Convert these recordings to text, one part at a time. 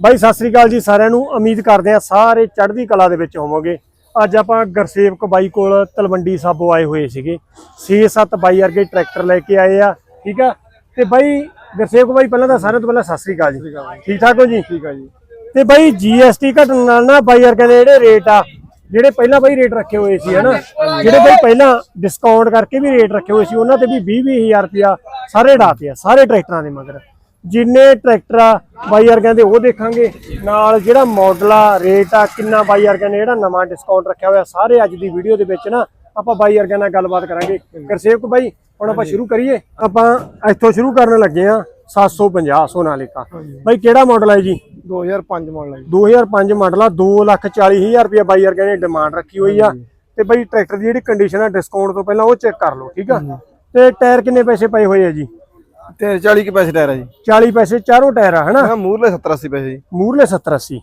ਬਾਈ ਸਤਿ ਸ੍ਰੀ ਅਕਾਲ ਜੀ ਸਾਰਿਆਂ ਨੂੰ। ਉਮੀਦ ਕਰਦੇ ਆ ਸਾਰੇ ਚੜ੍ਹਦੀ ਕਲਾ ਦੇ ਵਿੱਚ ਹੋਵੋਗੇ। ਅੱਜ ਆਪਾਂ ਗੁਰਸੇਵਕ ਬਾਈ ਕੋਲ ਤਲਵੰਡੀ ਸਾਬੋ ਆਏ ਹੋਏ ਸੀਗੇ। 6-7 ਬਾਈ ਵਰਗੇ ਟਰੈਕਟਰ ਲੈ ਕੇ ਆਏ ਆ ਠੀਕ ਆ? ਤੇ ਬਾਈ ਗੁਰਸੇਵਕ ਬਾਈ ਪਹਿਲਾਂ ਤਾਂ ਸਾਰਿਆਂ ਤੋਂ ਪਹਿਲਾਂ ਸਤਿ ਸ੍ਰੀ ਅਕਾਲ ਜੀ। ਠੀਕ ਠਾਕ ਹੋ ਜੀ? ਠੀਕ ਆ ਜੀ। ਤੇ ਬਾਈ ਜੀਐਸਟੀ ਘਟਣ ਨਾਲ ਨਾ ਬਾਈ ਵਰਗਿਆਂ ਦੇ ਜਿਹੜੇ ਰੇਟ ਆ ਜਿਹੜੇ ਪਹਿਲਾਂ ਬਾਈ ਰੇਟ ਰੱਖੇ ਹੋਏ ਸੀ ਹਨਾ? ਜਿਹੜੇ ਬਾਈ ਪਹਿਲਾਂ ਡਿਸਕਾਊਂਟ ਕਰਕੇ ਵੀ ਰੇਟ ਰੱਖੇ ਹੋਏ ਸੀ ਉਹਨਾਂ ਤੇ ਵੀ 20-20000 ਰੁਪਿਆ ਸਾਰੇ ਡਾਤੇ ਆ ਸਾਰੇ ਟਰੈਕਟਰਾਂ ਦੇ ਮਗਰ। ਜਿੰਨੇ ਟਰੈਕਟਰ ਆ ਬਾਈ ਵਰਗਿਆਂ ਦੇ ਉਹ ਦੇਖਾਂਗੇ। ਨਾਲ ਜਿਹੜਾ ਮਾਡਲ ਆ ਰੇਟ ਆ ਕਿੰਨਾ ਬਾਈ ਵਰਗਿਆਂ ਨੇ ਜਿਹੜਾ ਨਵਾਂ ਡਿਸਕਾਊਂਟ ਰੱਖਿਆ ਹੋਇਆ ਸਾਰੇ ਅੱਜ ਦੀ ਵੀਡੀਓ ਦੇ ਵਿੱਚ ਨਾ ਆਪਾਂ ਬਾਈ ਵਰਗਿਆਂ ਨਾਲ ਗੱਲਬਾਤ ਕਰਾਂਗੇ। ਗੁਰਸੇਵਕ ਬਾਈ ਹੁਣ ਆਪਾਂ ਸ਼ੁਰੂ ਕਰੀਏ। ਆਪਾਂ ਇੱਥੋਂ ਸ਼ੁਰੂ ਕਰਨ ਲੱਗੇ ਆ 750 ਸੋਨਾਲੀਕਾ ਬਾਈ ਕਿਹੜਾ ਮਾਡਲ ਹੈ ਜੀ? 2005 ਮਾਡਲ ਹੈ ਜੀ। 2005 ਮਾਡਲ ਆ 240000 ਰੁਪਏ ਬਾਈ ਵਰਗਿਆਂ ਨੇ ਡਿਮਾਂਡ ਰੱਖੀ ਹੋਈ ਆ। ਤੇ ਬਾਈ ਟਰੈਕਟਰ ਦੀ ਜਿਹੜੀ ਕੰਡੀਸ਼ਨ ਆ ਡਿਸਕਾਊਂਟ ਤੋਂ ਪਹਿਲਾਂ ਉਹ ਚੈੱਕ ਕਰ ਲਓ ਠੀਕ ਆ? ਤੇ ਟਾਇਰ ਕਿੰਨੇ ਪੈਸੇ ਪਏ ਹੋਏ ਆ ਜੀ? ਤੇ 40 ਕੇ ਪੈਸੇ ਟਾਇਰ ਆ ਜੀ। 40 ਪੈਸੇ ਚਾਰੋਂ ਟਾਇਰ ਆ ਹਨਾ? ਮੂਰਲੇ 70 80 ਪੈਸੇ ਜੀ। ਮੂਰਲੇ 70 80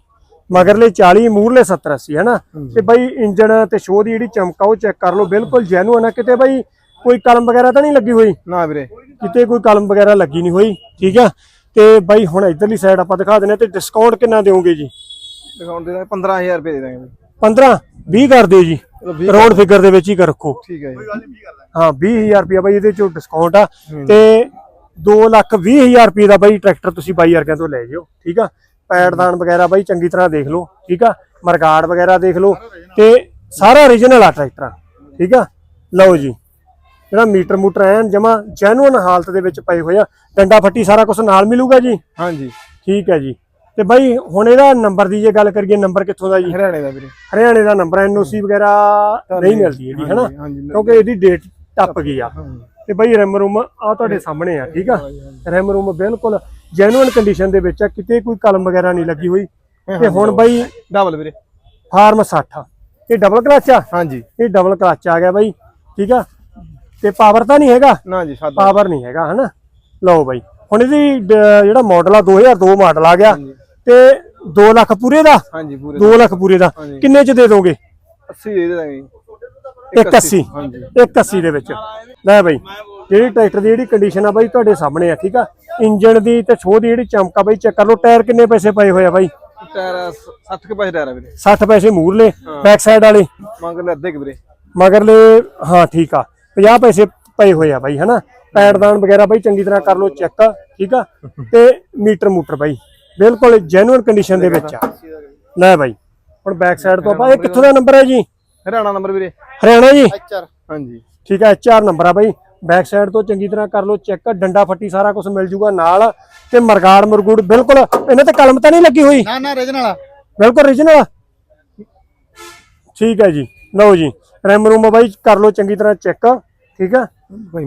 ਮਗਰਲੇ 40 ਮੂਰਲੇ 70 80 ਹਨਾ? ਤੇ ਬਾਈ ਇੰਜਨ ਤੇ ਸ਼ੋਅ ਦੀ ਜਿਹੜੀ ਚਮਕਾ ਉਹ ਚੈੱਕ ਕਰ ਲਓ ਬਿਲਕੁਲ ਜੈਨੂਅਨ ਆ। ਕਿਤੇ ਬਾਈ ਕੋਈ ਕਲਮ ਵਗੈਰਾ ਤਾਂ ਨਹੀਂ ਲੱਗੀ ਹੋਈ? ਨਾ ਵੀਰੇ। ਕਿਤੇ ਕੋਈ ਕਲਮ ਵਗੈਰਾ ਲੱਗੀ ਨਹੀਂ ਹੋਈ ਠੀਕ ਆ? ਤੇ ਬਾਈ ਹੁਣ ਇਧਰਲੀ ਸਾਈਡ ਆਪਾਂ ਦਿਖਾ ਦਿੰਦੇ ਤੇ ਡਿਸਕਾਊਂਟ ਕਿੰਨਾ ਦਿਓਗੇ ਜੀ? ਡਿਸਕਾਊਂਟ ਦੇ ਦਾਂਗੇ 15000 ਰੁਪਏ ਦੇ ਦਾਂਗੇ ਜੀ। 15 20 ਕਰ ਦਿਓ ਜੀ। ਚਲੋ 20 ਰੌਂਡ ਫਿਗਰ ਦੇ ਵਿੱਚ ਹੀ ਕਰ ਰੱਖੋ। ਠੀਕ ਹੈ ਜੀ। ਹਾਂ 20000 ਰੁਪਏ ਬਾਈ ਇਹਦੇ ਚੋਂ ਡਿਸਕਾਊਂਟ ਆ। ਤੇ 2 ਲੱਖ 20000 ਰੁਪਏ ਦਾ ਬਾਈ ਟਰੈਕਟਰ ਤੁਸੀਂ ਬਾਈ ਵਰਗਿਆਂ ਤੋਂ ਲੈ ਜਿਓ ਠੀਕ ਆ? ਪੈੜਦਾਨ ਵਗੈਰਾ ਬਾਈ ਚੰਗੀ ਤਰ੍ਹਾਂ ਦੇਖ ਲਓ ਠੀਕ ਆ? ਮਰਗਾੜ ਵਗੈਰਾ ਦੇਖ ਲਓ ਤੇ ਸਾਰਾ origignal ਆ ਟਰੈਕਟਰ ਠੀਕ ਆ? ਲਓ ਜੀ ਜਿਹੜਾ ਮੀਟਰ ਮੂਟਰ ਐਨ ਜਮਾ ਜੈਨੂਅਨ ਹਾਲਤ ਦੇ ਵਿੱਚ ਪਏ ਹੋਏ ਆ ਡੰਡਾ ਫੱਟੀ ਸਾਰਾ ਕੁਝ ਨਾਲ ਮਿਲੂਗਾ ਜੀ? ਹਾਂਜੀ। ਠੀਕ ਹੈ ਜੀ। ਤੇ ਬਾਈ ਹੁਣ ਇਹਦਾ ਨੰਬਰ ਦੀ ਜੇ ਗੱਲ ਕਰੀਏ ਨੰਬਰ ਕਿੱਥੋਂ ਦਾ ਜੀ? ਹਰਿਆਣੇ ਦਾ ਵੀਰੇ। ਹਰਿਆਣੇ ਦਾ ਨੰਬਰ ਐਨਓਸੀ ਵਗੈਰਾ ਨਹੀਂ ਮਿਲਦੀ ਇਹਦੀ ਹਨਾ? ਕਿਉਂਕਿ ਇਹਦੀ ਡੇਟ ਟੱਪ ਗਈ ਆ। ਤੇ ਬਈ ਰਿਮ ਰੂਮ ਆ ਤੁਹਾਡੇ ਸਾਹਮਣੇ ਆ ਠੀਕ ਆ? ਰਿਮ ਰੂਮ ਬਿਲਕੁਲ ਜੈਨੂਅਨ ਕੰਡੀਸ਼ਨ ਦੇ ਵਿੱਚ ਆ ਕਿਤੇ ਕੋਈ ਕਲਮ ਵਗੈਰਾ ਨਹੀਂ ਲੱਗੀ ਹੋਈ। ਤੇ ਹੁਣ ਬਈ ਡਬਲ ਵੀਰੇ। ਫਾਰਮ 60 ਇਹ ਡਬਲ ਕਲਚ ਆ? ਹਾਂਜੀ। ਇਹ ਡਬਲ ਕਲਚ ਆ ਗਿਆ ਬਾਈ ਠੀਕ ਆ? ਤੇ ਪਾਵਰ ਤਾਂ ਨਹੀਂ ਹੈਗਾ? ਨਾ ਜੀ ਸਾਦਾ ਪਾਵਰ ਨਹੀਂ ਹੈਗਾ ਹਨਾ? ਲਓ ਬਾਈ ਹੁਣ ਇਹਦੀ ਜਿਹੜਾ ਮਾਡਲ ਆ 2002 ਮਾਡਲ ਆ ਗਿਆ। ਤੇ 2 ਲੱਖ ਪੂਰੇ ਦਾ? ਹਾਂਜੀ ਪੂਰੇ 2 ਲੱਖ ਪੂਰੇ ਦਾ। ਕਿੰਨੇ ਚ ਦੇ ਦੋਗੇ? 80 ਦੇ ਦਾਂਗੇ 180 ਹਾਂਜੀ। 180 ਦੇ ਵਿੱਚ। ਲੈ ਬਾਈ ਜਿਹੜੀ ਟਰੈਕਟਰ ਦੀ ਜਿਹੜੀ ਕੰਡੀਸ਼ਨ ਆ ਬਾਈ ਤੁਹਾਡੇ ਸਾਹਮਣੇ ਆ ਠੀਕ ਆ? ਇੰਜਨ ਦੀ ਤੇ ਛੋਹ ਦੀ ਜਿਹੜੀ ਚਮਕਾ ਬਾਈ ਚੈੱਕ ਕਰ ਲਓ ਟਾਇਰ ਕਿੰਨੇ ਪੈਸੇ ਪਏ ਹੋਏ ਆ ਬਾਈ? ਟਾਇਰ 60 ਕੇ ਪੈਸੇ ਟਾਇਰ ਆ ਵੀਰੇ। 60 ਪੈਸੇ ਮੂਰਲੇ ਬੈਕ ਸਾਈਡ ਵਾਲੇ। ਮੰਗ ਲੈ ਅੱਧੇ ਕੁ ਵੀਰੇ। ਮਗਰਲੇ ਹਾਂ ਠੀਕ ਆ। 50 ਪੈਸੇ ਪਏ ਹੋਏ ਆ ਬਾਈ ਹਨਾ? ਪੈਡਦਾਨ ਵਗੈਰਾ ਬਾਈ ਚੰਗੀ ਤਰ੍ਹਾਂ ਕਰ ਲਓ ਚੈੱਕ ਠੀਕ ਆ? ਤੇ ਮੀਟਰ ਮੂਟਰ ਬਾਈ ਬਿਲਕੁਲ ਜੈਨੂਅਨ ਕੰਡੀਸ਼ਨ ਦੇ ਵਿੱਚ ਆ। ਲੈ ਬਾਈ ਹੁਣ ਬੈਕ ਸਾਈਡ ਤੋਂ ਆਪਾਂ ਇਹ ਕਿੱਥੋਂ ਦਾ ਨੰਬਰ ਹੈ ਜੀ? ਹਰਿਆਣਾ ਨੰਬਰ ਵੀਰੇ। ਹਰਿਆਣਾ ਜੀ? ਹਾਂਜੀ। ਠੀਕ ਹੈ ਚਾਰ ਨੰਬਰ ਆ ਬਾਈ। ਬੈਕ ਸਾਈਡ ਤੋਂ ਚੰਗੀ ਤਰ੍ਹਾਂ ਕਰ ਲਓ ਚੈੱਕ ਡੰਡਾ ਫੱਟੀ ਸਾਰਾ ਕੁਝ ਮਿਲ ਜੂਗਾ ਨਾਲ। ਤੇ ਮਰਗਾੜ ਮਰਗੂੜ ਬਿਲਕੁਲ ਇਹਨਾਂ ਤੇ ਕਲਮ ਤਾਂ ਨਹੀਂ ਲੱਗੀ ਹੋਈ? ਨਾ ਨਾ ਰੀਜਨਲ ਬਿਲਕੁਲ origignal ਆ? ਠੀਕ ਹੈ ਜੀ ਲਓ ਜੀ ਰਿਮ ਰੂਮ ਬਾਈ ਕਰ ਲਓ ਚੰਗੀ ਤਰ੍ਹਾਂ ਚੈੱਕ ਠੀਕ ਆ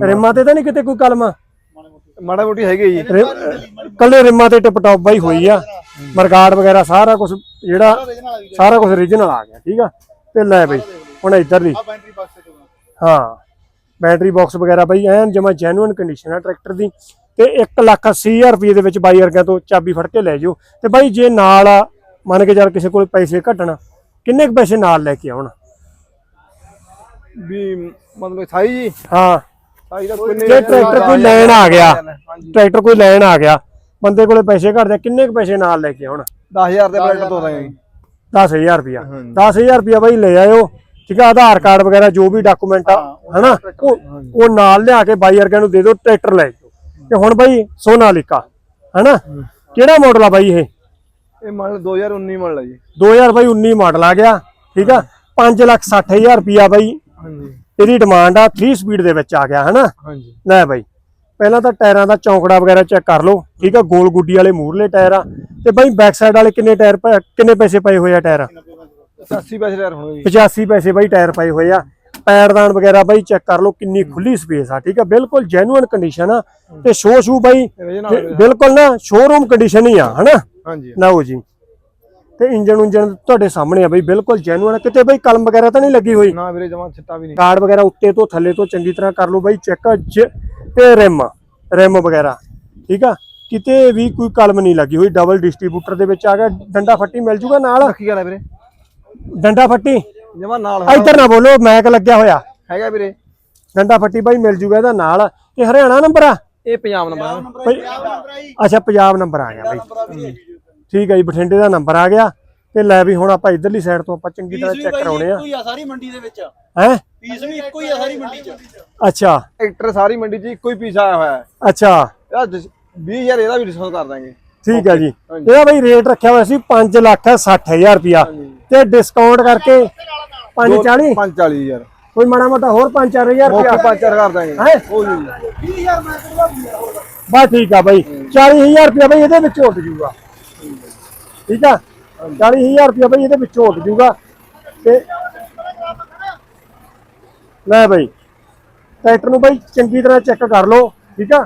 ਰਿਮਾਂ ਤੇ ਤਾਂ ਨਹੀਂ ਕਿਤੇ ਕੋਈ ਕਲਮ? ਮਾੜਾ ਮੋਟੀ ਹੈਗੀ ਜੀ। ਕੱਲੇ ਰਿਮਾਂ ਤੇ ਟਿਪ ਟੌਪ ਬਾਈ ਹੋਈ ਆ। ਮਰਗਾੜ ਵਗੈਰਾ ਸਾਰਾ ਕੁਝ ਜਿਹੜਾ ਸਾਰਾ ਕੁਝ origignal ਆ ਗਿਆ ਠੀਕ ਆ? ਤੇ ਲੈ ਬਈ ਹੁਣ ਇੱਧਰ ਦੀ। ਬੈਟਰੀ ਬਾਕਸ ਤੇ ਹਾਂ ਬੈਟਰੀ ਬਾਕਸ ਵਗੈਰਾ ਬਈ ਐਨ ਜਮਾ ਜੈਨੂਇਨ ਕੰਡੀਸ਼ਨ ਆ ਟਰੈਕਟਰ ਦੀ। ਤੇ 1 ਲੱਖ 80 ਹਜ਼ਾਰ ਰੁਪਏ ਦੇ ਵਿੱਚ ਬਾਈ ਵਰਗਿਆਂ ਤੋਂ ਚਾਬੀ ਫੜ ਕੇ ਲੈ ਜਾਓ। ਤੇ ਬਾਈ ਜੇ ਨਾਲ ਆ, ਮੰਨ ਕੇ ਚੱਲ ਕਿਸੇ ਕੋਲ ਪੈਸੇ ਘਟਣ ਕਿੰਨੇ ਕੁ ਪੈਸੇ ਨਾਲ ਲੈ ਕੇ ਆਉਣ? ਵੀ ਮਤਲਬ ਸਾਈ ਜੀ? ਹਾਂ। ਸਾਈ ਦਾ ਕੋਈ ਨਹੀਂ ਜੇ ਟਰੈਕਟਰ ਕੋਈ ਲੈਣ ਆ ਗਿਆ ਟਰੈਕਟਰ ਕੋਈ ਲੈਣ ਆ ਗਿਆ ਬੰਦੇ ਕੋਲੇ ਪੈਸੇ ਘਟਦੇ ਕਿੰਨੇ ਕੁ ਪੈਸੇ ਨਾਲ ਲੈ ਕੇ ਆਉਣ? 10000 ਦੇ ਬਲੈਟ ਦੋ ਦਾਂਗੇ ਜੀ 10000 ਰੁਪਿਆ 10000 ਰੁਪਿਆ ਬਾਈ ਲੈ ਆਇਓ। ਠੀਕ ਆ ਆਧਾਰ ਕਾਰਡ ਵਗੈਰਾ ਜੋ ਵੀ ਡਾਕੂਮੈਂਟ ਆ ਹਨਾ? ਉਹ ਉਹ ਨਾਲ ਲਿਆ ਕੇ ਬਾਈ ਵਰਗਿਆਂ ਨੂੰ ਦੇ ਦਿਓ ਟਰੈਕਟਰ ਲੈ ਜਾਓ ਤੇ ਹੁਣ ਬਾਈ ਸੋਨਾਲੀਕਾ ਹਨਾ? ਕਿਹੜਾ ਮਾਡਲ ਆ ਬਾਈ ਇਹ? ਇਹ ਮਾਡਲ 2019 ਮਾਡਲ ਹੈ ਜੀ। 2000 ਬਾਈ 19 ਮਾਡਲ ਆ ਗਿਆ ਠੀਕ ਆ? 560000 ਰੁਪਿਆ ਬਾਈ। ਹਾਂਜੀ। ਇਹਦੀ ਡਿਮਾਂਡ ਆ 3 ਸਪੀਡ ਦੇ ਵਿੱਚ ਆ ਗਿਆ ਹਨਾ? ਹਾਂਜੀ। ਲੈ ਬਾਈ। ਪਹਿਲਾਂ ਤਾਂ ਟਾਇਰਾਂ ਦਾ ਚੌਂਕੜਾ ਵਗੈਰਾ ਚੈੱਕ ਕਰ ਲਓ ਠੀਕ ਆ ਗੋਲ ਗੁੱਡੀ ਵਾਲੇ ਮੂਰਲੇ ਟਾਇਰ ਆ ਤੇ ਬਾਈ ਬੈਕ ਸਾਈਡ ਵਾਲੇ ਕਿੰਨੇ ਟਾਇਰ ਕਿੰਨੇ ਪੈਸੇ ਪਏ ਹੋਏ ਆ ਟਾਇਰ? 80 ਪੈਸੇ ਟਾਇਰ ਹੋਣਗੇ ਜੀ। 85 ਪੈਸੇ ਬਾਈ ਟਾਇਰ ਪਏ ਹੋਏ ਆ ਪੈਰਦਾਨ ਵਗੈਰਾ ਬਾਈ ਚੈੱਕ ਕਰ ਲਓ ਕਿੰਨੀ ਖੁੱਲੀ ਸਪੇਸ ਆ ਠੀਕ ਆ ਬਿਲਕੁਲ ਜੈਨੂਇਨ ਕੰਡੀਸ਼ਨ ਆ ਤੇ ਸ਼ੋ ਸ਼ੂ ਬਾਈ ਬਿਲਕੁਲ ਨਾ ਸ਼ੋਰੂਮ ਕੰਡੀਸ਼ਨ ਹੀ ਆ ਹਨਾ? ਹਾਂਜੀ। ਲਓ ਜੀ। ਤੇ ਇੰਜਨ ਉਂਜਨ ਤੁਹਾਡੇ ਸਾਹਮਣੇ ਆ ਬਾਈ ਬਿਲਕੁਲ ਜੈਨੂਇਨ ਆ। ਕਿਤੇ ਬਾਈ ਕਲਮ ਵਗੈਰਾ ਤਾਂ ਨਹੀਂ ਲੱਗੀ ਹੋਈ? ਨਾ ਵੀਰੇ ਜਮਾ ਛਿੱਟਾ ਵੀ ਨਹੀਂ। ਕਾਰਡ ਵਗੈਰਾ ਉੱਤੇ ਤੋਂ ਥੱਲੇ ਤੋਂ ਚੰਗੀ ਤਰ੍ਹਾਂ ਕਰ ਲਓ ਬਾਈ ਚੈੱਕ ਤੇ ਰਿਮ ਰਿਮ ਵਗੈਰਾ ਠੀਕ ਆ? ਕਿਤੇ ਵੀ ਕੋਈ ਕਲਮ ਨਹੀਂ ਲੱਗੀ ਹੋਈ ਡਬਲ ਡਿਸਟ੍ਰੀਬਿਊਟਰ ਦੇ ਵਿੱਚ ਆ ਗਿਆ ਡੰਡਾ ਫੱਟੀ ਮਿਲ ਜੂਗਾ ਨਾਲ? ਕੀ ਗੱਲ ਹੈ ਵੀਰੇ। ਡੰਡਾ ਫੱਟੀ? ਜਮਾ ਨਾਲ ਇੱਧਰ ਨਾ ਬੋਲੋ ਮੈਕ ਲੱਗਿਆ ਹੋਇਆ। ਹੈਗਾ ਵੀਰੇ। ਡੰਡਾ ਫੱਟੀ ਬਾਈ ਮਿਲ ਜੂਗਾ ਇਹਦਾ ਨਾਲ। ਇਹ ਹਰਿਆਣਾ ਨੰਬਰ ਆ? ਇਹ ਪੰਜਾਬ ਨੰਬਰ ਬਈ ਅੱਛਾ ਪੰਜਾਬ ਨੰਬਰ ਆ ਗਿਆ ਬਾਈ। ਠੀਕ ਹੈ ਜੀ ਬਠਿੰਡੇ ਦਾ ਨੰਬਰ ਆ ਗਿਆ ਤੇ ਲੈ ਵੀ ਹੁਣ ਆਪਾਂ ਇਧਰਲੀ ਸਾਈਡ ਤੋਂ ਆਪਾਂ ਚੰਗੀ ਤਰ੍ਹਾਂ ਚੈੱਕ ਕਰਾਉਣੇ ਆ। ਸਾਰੀ ਮੰਡੀ ਦੇ ਵਿੱਚ। ਹੈ? ਫੀਸ ਵੀ ਇੱਕੋ ਹੀ ਆ ਸਾਰੀ ਮੰਡੀ 'ਚ। ਅੱਛਾ। ਟਰੈਕਟਰ ਸਾਰੀ ਮੰਡੀ 'ਚ ਇੱਕੋ ਹੀ ਪੀਸ ਆਇਆ ਹੋਇਆ ਹੈ। ਅੱਛਾ। ਯਾਰ 20000 ਇਹਦਾ ਵੀ ਡਿਸਕਾਊਂਟ ਕਰ ਦਾਂਗੇ। ਠੀਕ ਹੈ ਜੀ। ਹਾਂਜੀ। ਇਹਦਾ ਬਈ ਰੇਟ ਰੱਖਿਆ ਹੋਇਆ ਸੀ 5 ਲੱਖ 60000 ਰੁਪਿਆ ਹਾਂਜੀ। ਤੇ ਡਿਸਕਾਊਂਟ ਕਰਕੇ 540 45000 ਕੋਈ ਮਾੜਾ ਮੋਟਾ ਹੋਰ 5-4000 ਮੌਕੇ ਰੁਪਿਆ ਪੰਜ ਚਾਰ ਕਰ ਦਾਂਗੇ। ਹੈਂ? ਹੋ ਜੂ ਜੀ ਬਸ ਠੀਕ ਆ ਬਾਈ। 40000 ਰੁਪਿਆ ਬਈ ਇਹਦੇ ਵਿੱਚ ਉੱਡ ਜੂਗਾ। ਠੀਕ ਆ? 40000 ਰੁਪਿਆ ਬਈ ਇਹਦੇ ਵਿੱਚ ਉੱਡ ਜੂਗਾ ਤੇ ਲੈ ਬਈ ਟਰੈਕਟਰ ਨੂੰ ਬਈ ਚੰਗੀ ਤਰ੍ਹਾਂ ਚੈੱਕ ਕਰ ਲਓ ਠੀਕ ਆ?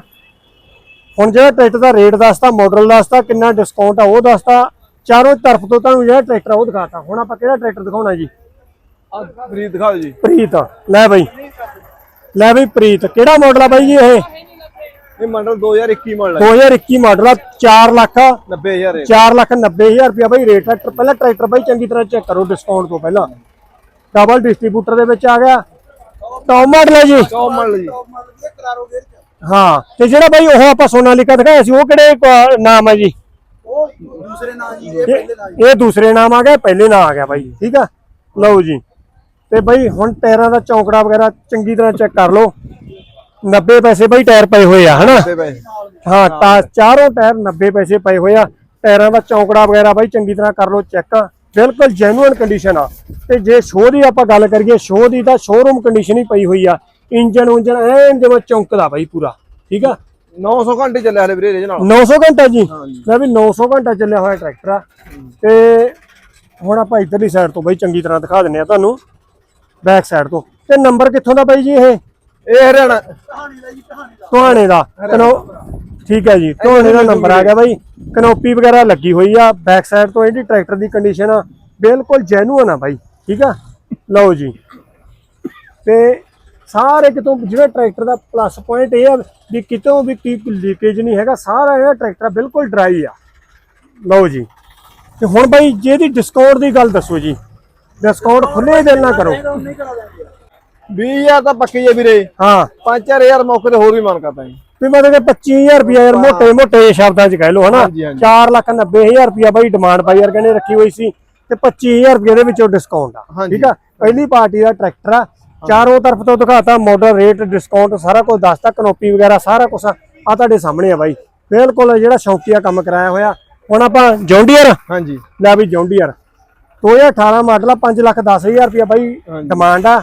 ਹੁਣ ਜਿਹੜਾ ਟਰੈਕਟਰ ਦਾ ਰੇਟ ਦੱਸਤਾ ਮਾਡਲ ਦੱਸਤਾ ਕਿੰਨਾ ਡਿਸਕਾਊਂਟ ਆ ਉਹ ਦੱਸਤਾ ਚਾਰੋਂ ਤਰਫ ਤੋਂ ਤੁਹਾਨੂੰ ਜਿਹੜਾ ਟਰੈਕਟਰ ਉਹ ਦਿਖਾਤਾ। ਹੁਣ ਆਪਾਂ ਕਿਹੜਾ ਟਰੈਕਟਰ ਦਿਖਾਉਣਾ ਜੀ? ਆ ਫਰੀਦ ਦਿਖਾਓ ਜੀ। ਪ੍ਰੀਤ ਲੈ ਬਈ ਲੈ ਬਈ ਪ੍ਰੀਤ ਕਿਹੜਾ ਮਾਡਲ ਆ ਬਾਈ ਜੀ ਇਹ? ਇਹ ਮੰਡਲ 2021 ਮਾਡਲ ਹੈ 2021 ਮਾਡਲ ਆ 4 ਲੱਖ 90000 ਰੇਟ 4 ਲੱਖ 90000 ਰੁਪਇਆ ਬਾਈ ਰੇਟ ਟਰੈਕਟਰ। ਪਹਿਲਾਂ ਟਰੈਕਟਰ ਬਾਈ ਚੰਗੀ ਤਰ੍ਹਾਂ ਚੈੱਕ ਕਰੋ ਡਿਸਕਾਊਂਟ ਤੋਂ ਪਹਿਲਾਂ। ਡਬਲ ਡਿਸਟ੍ਰੀਬਿਊਟਰ ਦੇ ਵਿੱਚ ਆ ਗਿਆ। ਟੌਪ ਮਾਡਲ ਹੈ ਜੀ। ਟੌਪ ਮਾਡਲ ਜੀ। ਹਾਂ ਤੇ ਜਿਹੜਾ ਬਾਈ ਉਹ ਆਪਾਂ ਸੋਨਾਲੀਕਾ ਦਿਖਾਇਆ ਸੀ ਉਹ ਕਿਹੜੇ ਨਾਮ ਹੈ ਜੀ? ਉਹ ਦੂਸਰੇ ਨਾਂ ਜੀ ਇਹ ਪਹਿਲੇ ਦੂਸਰੇ ਨਾਮ ਆ ਗਿਆ ਪਹਿਲੇ ਨਾਮ ਆ ਗਿਆ ਬਾਈ। ਠੀਕ ਆ? ਲਓ ਜੀ। ਤੇ ਬਾਈ ਹੁਣ ਟਾਇਰਾਂ ਦਾ ਚੌਂਕੜਾ ਵਗੈਰਾ ਚੰਗੀ ਤਰ੍ਹਾਂ ਚੈੱਕ ਕਰ ਲਓ। 90 ਪੈਸੇ ਬਾਈ ਟਾਇਰ ਪਏ ਹੋਏ ਆ ਹਨਾ? ਹਾਂ ਤਾਂ ਚਾਰੋਂ ਟਾਇਰ 90 ਪੈਸੇ ਪਏ ਹੋਏ ਆ। ਟਾਇਰਾਂ ਦਾ ਚੌਂਕੜਾ ਵਗੈਰਾ ਬਾਈ ਚੰਗੀ ਤਰ੍ਹਾਂ ਕਰ ਲਓ ਚੈੱਕ ਬਿਲਕੁਲ ਜੈਨੂਇਨ ਕੰਡੀਸ਼ਨ ਆ। ਤੇ ਜੇ ਸ਼ੋਅ ਦੀ ਆਪਾਂ ਗੱਲ ਕਰੀਏ ਸ਼ੋਅ ਦੀ ਤਾਂ ਸ਼ੋਰੂਮ ਕੰਡੀਸ਼ਨ ਹੀ ਪਈ ਹੋਈ ਆ। ਇੰਜਨ ਉਂਜਨ ਐਨ ਜਿਵੇਂ ਚੌਂਕਦਾ ਬਾਈ ਪੂਰਾ ਠੀਕ ਆ? 900 ਘੰਟੇ ਚੱਲਿਆ ਹਲੇ ਵੀਰੇ ਇਹਦੇ ਨਾਲ। 900 ਘੰਟਾ ਜੀ। ਲੈ ਵੀ 900 ਘੰਟਾ ਚੱਲਿਆ ਹੋਇਆ ਟਰੈਕਟਰ ਆ। ਤੇ ਹੁਣ ਆਪਾਂ ਇਧਰਲੀ ਸਾਈਡ ਤੋਂ ਬਾਈ ਚੰਗੀ ਤਰ੍ਹਾਂ ਦਿਖਾ ਦਿੰਨੇ ਆ ਤੁਹਾਨੂੰ ਬੈਕ ਸਾਈਡ ਤੋਂ। ਤੇ ਨੰਬਰ ਕਿੱਥੋਂ ਦਾ ਬਾਈ ਜੀ ਇਹ? ਇਹ ਹਰਿਆਣਾ ਕਹਾਣੀ ਦਾ ਜੀ ਕਹਾਣੀ ਦਾ। ਟੋਹਾਣੇ ਦਾ। ਕਨੋ ਠੀਕ ਹੈ ਜੀ। ਟੋਹਾਣੇ ਦਾ ਨੰਬਰ ਆ ਗਿਆ ਬਾਈ। ਕਨੋਪੀ ਵਗੈਰਾ ਲੱਗੀ ਹੋਈ ਆ। ਬੈਕ ਸਾਈਡ ਤੋਂ ਇਹਦੀ ਟਰੈਕਟਰ ਦੀ ਕੰਡੀਸ਼ਨ ਆ। ਬਿਲਕੁਲ ਜੈਨੂਅਨ ਆ ਬਾਈ। ਠੀਕ ਆ? ਲਓ ਜੀ। ਤੇ ਸਾਰੇ ਕਿਤੋਂ ਜਿਹੜਾ ਟਰੈਕਟਰ ਦਾ ਪਲੱਸ ਪੁਆਇੰਟ ਇਹ ਆ ਵੀ ਕਿਤੋਂ ਵੀ ਕੀ ਲੀਕੇਜ ਨਹੀਂ ਹੈਗਾ। ਸਾਰਾ ਇਹ ਟਰੈਕਟਰ ਬਿਲਕੁਲ ਡਰਾਈ ਆ। ਲਓ ਜੀ। ਤੇ ਹੁਣ ਬਾਈ ਜੇ ਇਹਦੀ ਡਿਸਕਾਊਂਟ ਦੀ ਗੱਲ ਦੱਸੋ ਜੀ। ਡਿਸਕਾਊਂਟ ਖੁੱਲੇ ਦਿਲ ਨਾ ਕਰੋ। 20000 ਤਾਂ ਪੱਕੀ ਹੈ ਵੀਰੇ। ਹਾਂ। 5-4000 ਮੌਕੇ ਤੇ ਹੋਰ ਵੀ ਮਨ ਕਰਦਾ ਜੀ। ਵੀ ਮਤਲਬ ਕਿ 25000 ਰੁਪਇਆ ਯਾਰ ਮੋਟੇ ਮੋਟੇ ਸ਼ਬਦਾਂ 'ਚ ਕਹਿ ਲਓ ਹਨਾ। ਹਾਂਜੀ, ਹਾਂਜੀ। 4 ਲੱਖ 90000 ਰੁਪਇਆ ਬਾਈ ਡਿਮਾਂਡ ਬਾਈ ਯਾਰ ਕਹਿੰਦੇ ਰੱਖੀ ਹੋਈ ਸੀ। ਤੇ 25000 ਰੁਪਏ ਦੇ ਵਿੱਚੋਂ ਡਿਸਕਾਊਂਟ ਆ। ਠੀਕ ਆ? ਪਹਿਲੀ ਪਾਰਟੀ ਦਾ ਟਰੈਕਟਰ ਆ। ਚਾਰੋਂ ਤਰਫ ਤੋਂ ਦਿਖਾਤਾ ਮਾਡਲ ਰੇਟ ਡਿਸਕਾਊਂਟ ਸਾਰਾ ਕੁਝ ਦੱਸਤਾ ਕਨੋਪੀ ਵਗੈਰਾ ਸਾਰਾ ਕੁਝ ਆ। ਤੁਹਾਡੇ ਸਾਹਮਣੇ ਆ ਬਾਈ। ਬਿਲਕੁਲ ਜਿਹੜਾ ਸ਼ੌਕੀਆ ਕੰਮ ਕਰਾਇਆ ਹੋਇਆ। ਹੁਣ ਆਪਾਂ ਜੌਂਡੀਅਰ। ਹਾਂਜੀ। ਲੈ ਵੀ ਜੌਂਡੀਅਰ। 2018 ਮਾਡਲ ਆ 5 ਲੱਖ 10000 ਰੁਪਇਆ ਬਾਈ। ਡਿਮਾਂਡ ਆ।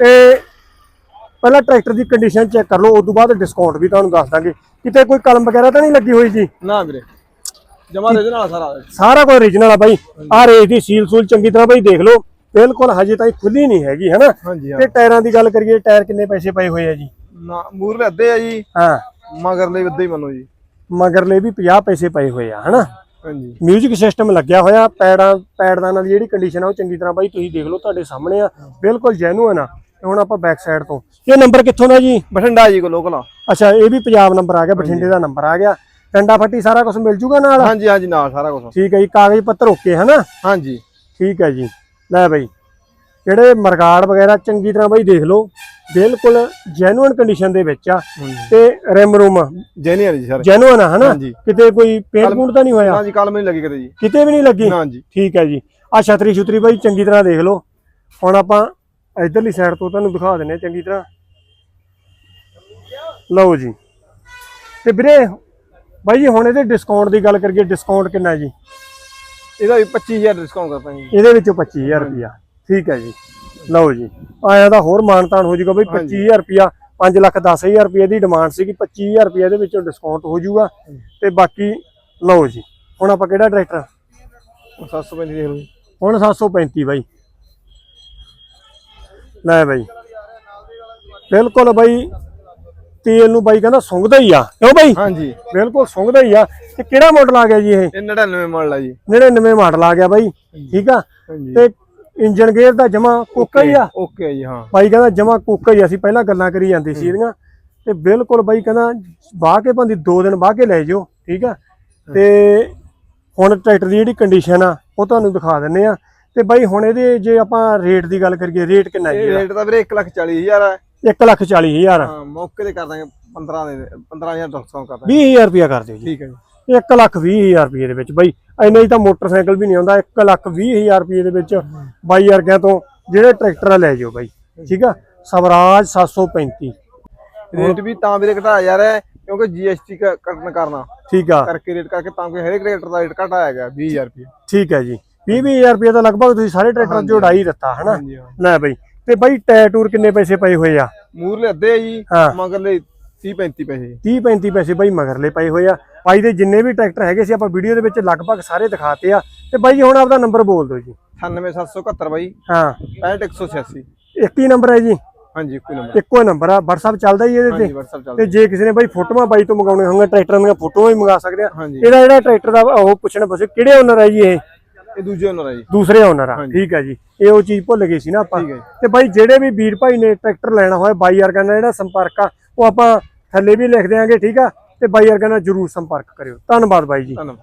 ਤੇ ਪਹਿਲਾਂ ਟਰੈਕਟਰ ਦੀ ਕੰਡੀਸ਼ਨ ਚੈੱਕ ਕਰ ਲਓ ਉਸ ਤੋਂ ਬਾਅਦ ਡਿਸਕਾਊਂਟ ਵੀ ਤੁਹਾਨੂੰ ਦੱਸ ਦਾਂਗੇ। ਕਿਤੇ ਕੋਈ ਕਲਮ ਵਗੈਰਾ ਤਾਂ ਨਹੀਂ ਲੱਗੀ ਹੋਈ ਜੀ? ਨਾ ਵੀਰੇ। ਜਮਾ ਦੇ ਨਾਲ ਸਾਰਾ। ਸਾਰਾ ਕੁਝ origignal ਆ ਬਾਈ। ਆਹ ਰੇਸ ਦੀ ਸੀਲ ਸੂਲ ਚੰਗੀ ਤਰ੍ਹਾਂ ਬਾਈ ਦੇਖ ਲਓ। ਬਿਲਕੁਲ ਹਜੇ ਤਾਈਂ ਖੁੱਲੀ ਨਹੀਂ ਹੈਗੀ ਹੈਨਾ? ਤੇ ਟਾਇਰਾਂ ਦੀ ਗੱਲ ਕਰੀਏ ਟਾਇਰ ਕਿੰਨੇ ਪੈਸੇ ਪਏ ਹੋਏ ਆ ਜੀ? ਨਾ ਮੂਰਲੇ ਅੱਧੇ ਆ ਜੀ। ਹਾਂ। ਮਗਰਲੇ ਅੱਧੇ ਹੀ ਮੰਨੋ ਜੀ। ਮਗਰਲੇ ਵੀ 50 ਪੈਸੇ ਪਏ ਹੋਏ ਆ ਹੈਨਾ? ਹਾਂਜੀ। ਮਿਊਜ਼ਿਕ ਸਿਸਟਮ ਲੱਗਿਆ ਹੋਇਆ ਪੈੜਾਂ ਪੈੜਦਾਨਾਂ ਦੀ ਜਿਹੜੀ ਕੰਡੀਸ਼ਨ ਆ ਉਹ ਚੰਗੀ ਤਰ੍ਹਾਂ ਬਾਈ ਤੁਸੀਂ ਦੇਖ ਲਓ ਤੁਹਾਡੇ ਸਾਹਮਣੇ ਆ। ਬਿਲਕੁਲ ਜੈਨੂਅਨ ਆ। ਤੇ ਹੁਣ ਆਪਾਂ ਬੈਕ ਸਾਈਡ ਤੋਂ। ਇਹ ਨੰਬਰ ਕਿੱਥੋਂ ਦਾ ਜੀ? ਬਠਿੰਡਾ ਜੀ ਕੋ ਲੋਕਲ ਅੱਛਾ ਇਹ ਵੀ ਪੰਜਾਬ ਨੰਬਰ ਆ ਗਿਆ ਬਠਿੰਡੇ ਦਾ ਨੰਬਰ ਆ ਗਿਆ। ਡੰਡਾ ਫੱਟੀ ਸਾਰਾ ਕੁਝ ਮਿਲ ਜੂਗਾ ਨਾਲ? ਹਾਂਜੀ ਹਾਂਜੀ ਨਾਲ ਸਾਰਾ ਕੁਝ ਠੀਕ ਹੈ ਜੀ ਕਾਗਜ਼ ਪੱਤਰ ਓਕੇ ਹਨਾ? ਹਾਂਜੀ। ਠੀਕ ਹੈ ਜੀ। ਲੈ ਬਈ ਜਿਹੜੇ ਮਰਗਾੜ ਵਗੈਰਾ ਚੰਗੀ ਤਰ੍ਹਾਂ ਬਈ ਦੇਖ ਲਓ ਬਿਲਕੁਲ ਜੈਨੂਅਨ ਕੰਡੀਸ਼ਨ ਦੇ ਵਿੱਚ ਆ। ਤੇ ਰਿਮ ਰੂਮ ਜੈਨੀਅਰ ਜੀ ਸਰ। ਜੈਨੂਅਨ ਆ ਹਨਾ? ਹਾਂਜੀ। ਕਿਤੇ ਕੋਈ ਪੇਂਟ ਪੂੰਟ ਤਾਂ ਨਹੀਂ ਹੋਇਆ? ਨਾ ਜੀ ਕੱਲ ਮੈਨੂੰ ਲੱਗੀ ਕਦੇ ਜੀ। ਕਿਤੇ ਵੀ ਨਹੀਂ ਲੱਗੀ? ਨਾ ਜੀ ਠੀਕ ਹੈ ਜੀ। ਆ ਛਤਰੀ ਛੁਤਰੀ ਬਾਈ ਚੰਗੀ ਤਰ੍ਹਾਂ ਦੇਖ ਲਓ। ਹੁਣ ਆਪਾਂ ਇਧਰਲੀ ਸਾਈਡ ਤੋਂ ਤੁਹਾਨੂੰ ਦਿਖਾ ਦਿੰਨੇ ਚੰਗੀ ਤਰ੍ਹਾਂ। ਲਓ ਜੀ। ਤੇ ਵੀਰੇ ਬਾਈ ਜੀ ਹੁਣ ਇਹਦੇ ਡਿਸਕਾਊਂਟ ਦੀ ਗੱਲ ਕਰੀਏ ਡਿਸਕਾਊਂਟ ਕਿੰਨਾ ਜੀ? ਇਹਦਾ ਵੀ 25000 ਡਿਸਕਾਊਂਟ ਕਰਤਾ ਜੀ। ਇਹਦੇ ਵਿੱਚੋਂ 25000 ਰੁਪਿਆ ਠੀਕ ਹੈ ਜੀ। ਲਓ ਜੀ। ਆਇਆ ਦਾ ਹੋਰ ਮਾਨਤਾਨ ਹੋ ਜਾਊਗਾ ਬਈ 25000 ਰੁਪਿਆ 5 ਲੱਖ 10000 ਰੁਪਏ ਦੀ ਡਿਮਾਂਡ ਸੀਗੀ 25000 ਰੁਪਏ ਦੇ ਵਿੱਚੋਂ ਡਿਸਕਾਊਂਟ ਹੋ ਜਾਊਗਾ ਤੇ ਬਾਕੀ ਲਓ ਜੀ। ਹੁਣ ਆਪਾਂ ਕਿਹੜਾ ਟਰੈਕਟਰ 735 ਦੇਖ ਲਓ ਹੁਣ 735 ਬਾਈ। ਲੈ ਬਾਈ। ਬਿਲਕੁਲ ਬਾਈ। ਤੇਲ ਨੂੰ ਬਾਈ ਕਹਿੰਦਾ ਸੁੰਘਦਾ ਹੀ ਆ। ਕਿਉਂ ਬਾਈ? ਹਾਂਜੀ। ਬਿਲਕੁਲ ਸੁੰਘਦਾ ਹੀ ਆ। ਤੇ ਕਿਹੜਾ ਮਾਡਲ ਆ ਗਿਆ ਜੀ ਇਹ? ਇਹ 99 ਮਾਡਲ ਆ ਜੀ। 99 ਮਾਡਲ ਆ ਗਿਆ ਬਾਈ। ਠੀਕ ਆ? ਤੇ ਇੰਜਨ ਗੇਅਰ ਦਾ ਜਮਾ ਕੋਕਾ ਹੀ ਆ। ਓਕੇ ਜੀ ਹਾਂ। ਬਾਈ ਕਹਿੰਦਾ ਜਮਾ ਕੋਕਾ ਹੀ ਅਸੀਂ ਪਹਿਲਾਂ ਗੱਲਾਂ ਕਰੀ ਜਾਂਦੇ ਸੀ ਇਹਦੀਆਂ। ਤੇ ਬਿਲਕੁਲ ਬਾਈ ਕਹਿੰਦਾ ਬਾਹ ਕੇ ਬੰਦੀ 2 ਦਿਨ ਬਾਹ ਕੇ ਲੈ ਜਾਓ। ਠੀਕ ਆ? ਤੇ ਹੁਣ ਟਰੈਕਟਰ ਦੀ ਜਿਹੜੀ ਕੰਡੀਸ਼ਨ ਆ ਉਹ ਤੁਹਾਨੂੰ ਦਿਖਾ ਦਿੰਨੇ ਆ। ਤੇ ਬਾਈ ਹੁਣ ਇਹਦੇ ਜੇ ਆਪਾਂ ਰੇਟ ਦੀ ਗੱਲ ਕਰੀਏ ਰੇਟ ਕਿੰਨਾ ਜੀ ਇਹ ਰੇਟ ਤਾਂ ਵੀਰੇ 140000 ਹੈ। 1 ਲੱਖ 40 ਹਜ਼ਾਰ। ਹਾਂ ਮੌਕੇ ਤੇ ਕਰ ਦਾਂਗੇ 15 ਦੇ 15000 ਡਿਸਕਾਊਂਟ ਕਰ ਦਾਂਗੇ। 20000 ਰੁਪਇਆ ਕਰ ਦਿਓ ਜੀ। ਠੀਕ ਹੈ ਜੀ। 1 ਲੱਖ 20 ਹਜ਼ਾਰ ਰੁਪਏ ਦੇ ਵਿੱਚ ਬਾਈ ਇੰਨਾ ਹੀ ਤਾਂ ਮੋਟਰਸਾਈਕਲ ਵੀ ਨਹੀਂ ਆਉਂਦਾ 1 ਲੱਖ 20 ਹਜ਼ਾਰ ਰੁਪਏ ਦੇ ਵਿੱਚ ਬਾਈ ਵਰਗਿਆਂ ਤੋਂ ਜਿਹੜੇ ਟਰੈਕਟਰ ਲੈ ਜਾਓ ਬਾਈ ਠੀਕ ਆ? ਸਵਰਾਜ 735 ਰੇਟ ਵੀ ਤਾਂ ਵੀਰੇ ਘਟਾਇਆ ਜਾ ਰਿਹਾ ਕਿਉਂਕਿ ਜੀਐਸਟੀ ਕੱਟਣ ਕਰਨਾ ਠੀਕ ਆ। ਕਰਕੇ ਰੇਟ ਕਰਕੇ ਤਾਂ ਕਿ ਹਰੇਕ ਰੇਟ ਦਾ ਰੇਟ ਘਟਾਇਆ ਗਿਆ 20000 ਰੁਪਏ। ਠੀਕ ਹੈ ਜੀ। 20 ਹਜ਼ਾਰ ਰੁਪਏ ਦਾ ਲਗਭਗ ਤੁਸੀਂ ਸਾਰੇ ਟਰੈਕਟਰਾਂ 'ਚ ਹੀ ਦਿੱਤਾ ਹਨਾ? ਲੈ ਬਾਈ ਤੇ ਬਾਈ ਟਾਇਰ ਟੂਰ ਕਿੰਨੇ ਪੈਸੇ ਪਏ ਹੋਏ ਆ? ਮੂਰਲੇ ਅੱਧੇ ਆ ਜੀ। ਮਗਰਲੇ 30 35 ਪੈਸੇ। 30 35 ਪੈਸੇ ਬਾਈ ਮਗਰਲੇ ਪਏ ਹੋਏ ਆ। ਬਾਈ ਦੇ ਜਿੰਨੇ ਵੀ ਟਰੈਕਟਰ ਹੈਗੇ ਸੀ ਆਪਾਂ ਵੀਡੀਓ ਦੇ ਵਿੱਚ ਲਗਭਗ ਸਾਰੇ ਦਿਖਾਤੇ ਆ। ਤੇ ਬਾਈ ਹੁਣ ਆਪਦਾ ਨੰਬਰ ਬੋਲ ਦਿਓ ਜੀ। 98771 ਬਾਈ। ਹਾਂ। 65186 ਇੱਕ ਹੀ ਨੰਬਰ ਹੈ ਜੀ। ਹਾਂਜੀ ਕੋਈ ਨੰਬਰ। ਇੱਕੋ ਨੰਬਰ ਆ। WhatsApp ਚੱਲਦਾ ਹੀ ਇਹਦੇ ਤੇ। ਤੇ ਜੇ ਕਿਸੇ ਨੇ ਬਾਈ ਫੋਟੋਆਂ ਬਾਈ ਤੋਂ ਮੰਗਾਉਣੇ ਹੋਣਗੇ ਟਰੈਕਟਰਾਂ ਦੀਆਂ ਫੋਟੋਆਂ ਵੀ ਮੰਗਾ ਸਕਦੇ ਆ। ਇਹਦਾ ਜਿਹੜਾ ਟਰੈਕਟਰ ਦਾ ਉਹ ਪੁੱਛਣਾ ਪੁੱਛੇ ਕਿਹੜੇ ਓਨਰ ਹੈ ਜੀ ਇਹ? ਇਹ ਦੂਜੇ ਓਨਰ ਹੈ ਜੀ। ਦੂਸਰੇ ਓਨਰ ਆ। ਠੀਕ ਹੈ ਜੀ। ਇਹ ਉਹ ਚੀਜ਼ ਭੁੱਲ ਗਏ ਸੀ ਨਾ ਆਪਾਂ। ਤੇ ਬਾਈ ਜਿਹੜੇ ਵੀ ਵੀਰ ਭਾਈ ਨੇ ਟਰੈਕਟਰ ਲੈਣਾ ਹੋਇਆ ਬਾਈ ਵਰਗਾ ਨਾਲ ਜਿਹੜਾ ਸੰਪਰਕ ਆ ਉਹ ਆਪਾਂ ਥੱਲੇ ਵੀ ਲਿਖ ਦਿਆਂਗੇ ਠੀਕ ਆ? ਤੇ ਬਾਈ ਵਰਗਾ ਨਾਲ ਜਰੂਰ ਸੰਪਰਕ ਕਰਿਓ। ਧੰਨਵਾਦ ਬਾਈ ਜੀ। ਧੰਨਵਾਦ।